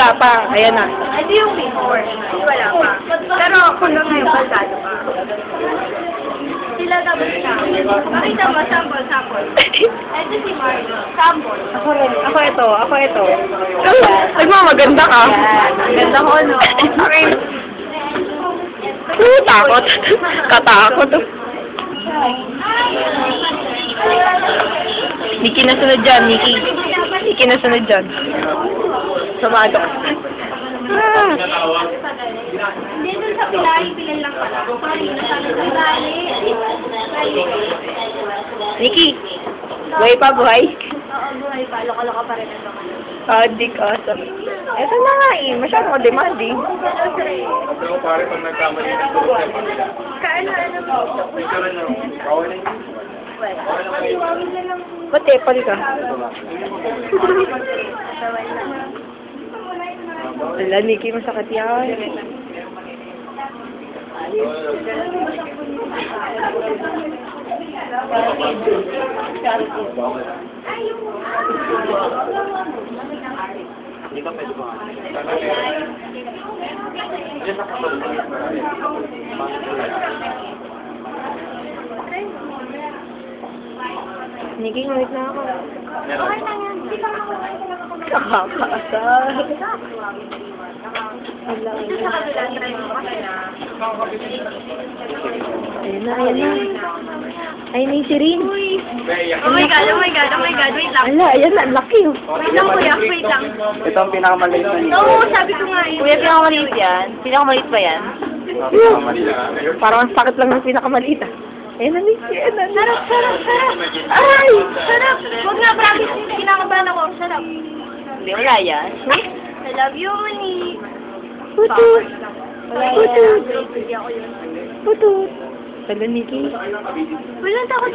Wala pa. Ayan na. Ito yung before. Wala pa. Pero kung lang ngayon, pasado pa. Sila tapos na. Pakita mo, sample, sample. Ito si Margo. Sample. Ako rin. Ako ito. Ako ito. Nagmamaganda ka. Ang ganda ko, no? Uh, takot. Katakot. Nikki na sunod dyan, Nikki. Nikki na sunod dyan. Sumado ka. Ah. Hindi dun sa Pilay, Pilay lang pala. Sorry, nasabi sa Pilay. Nikki, buhay pa, buhay. Oo, buhay pa. Loko-loko pa rin ang loko. Adik, asa. Eto na nga eh. Masyado ka demanding. Pero pare, pag nagkamali ng tulog sa pamilya, Kaano, ano mo? picture na lang. Bawal na yun. Na. Ba't tepal ka? Wala, Nikki, masakit yan. Hindi ka pwede ba? Diyan na ako. Nakakaasar. Kasi na. Ayun na, ayun na. Ay, may si Rin. Oh my God, oh my God, oh my God, wait lang. Ala, ayan na, laki oh. Wait lang kuya, wait lang. Ito ang pinakamaliit na nito. Oo, sabi ko nga eh. Kuya, pinakamaliit yan? Pinakamaliit ba yan? Parang ang sakit lang ng pinakamaliit ah. Ayun na, Nikki, ayun na. Sarap, sarap, sarap. Aray! Sarap. Huwag nga, promise, kinakabahan ako. Sarap. Yan. I love you, Monique. Putut! Putut! Putut! Tala, Nikki. Wala takot.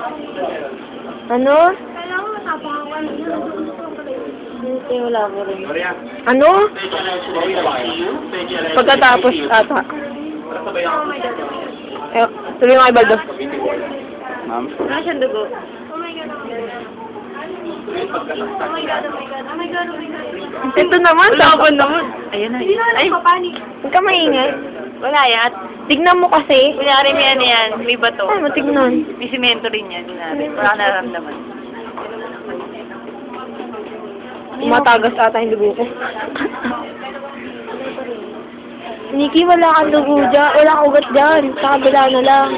Ano? Kailangan ko matapang ako. Hindi, wala ko rin. Ano? Pagkatapos ata. Oh my God. Eh, tuloy mo kay Baldo. Ma'am? Wala siyang dugo. Oh my God, oh my God. Oh my God, oh my God. Oh my God, oh my God. Ito naman, tapon naman. Ayun na. Hindi naman Ay, ako papanik. huwag ka maingay. Wala yan. Tignan mo kasi. Kunyari may ano yan, may bato. Ay, matignan. May simento rin yan, kunyari. Wala ka nararamdaman. Matagas ata yung dugo ko. Nikki, wala kang dugo dyan. Wala kang ugat dyan. Sa kabila na lang.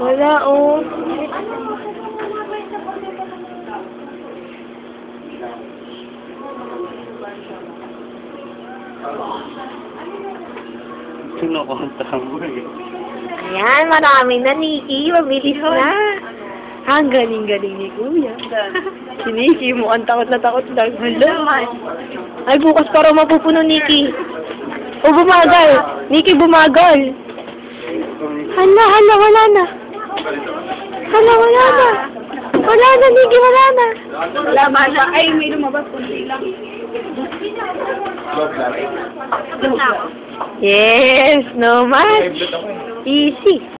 Wala, oh. Sinukunta mo eh. Ayan, marami na, Nikki. Mabilis na. Ang galing-galing ni Kuya. Si Nikki, mukhang takot na takot lang. Hala. Ay, bukas para mapupuno, Nikki. O, bumagal. Nikki, bumagal. Hala, hala, wala na. Hala, wala na. Wala na, Nikki, wala na. Wala ba siya? Ay, may lumabas kunti lang. Yes, no eh. Easy.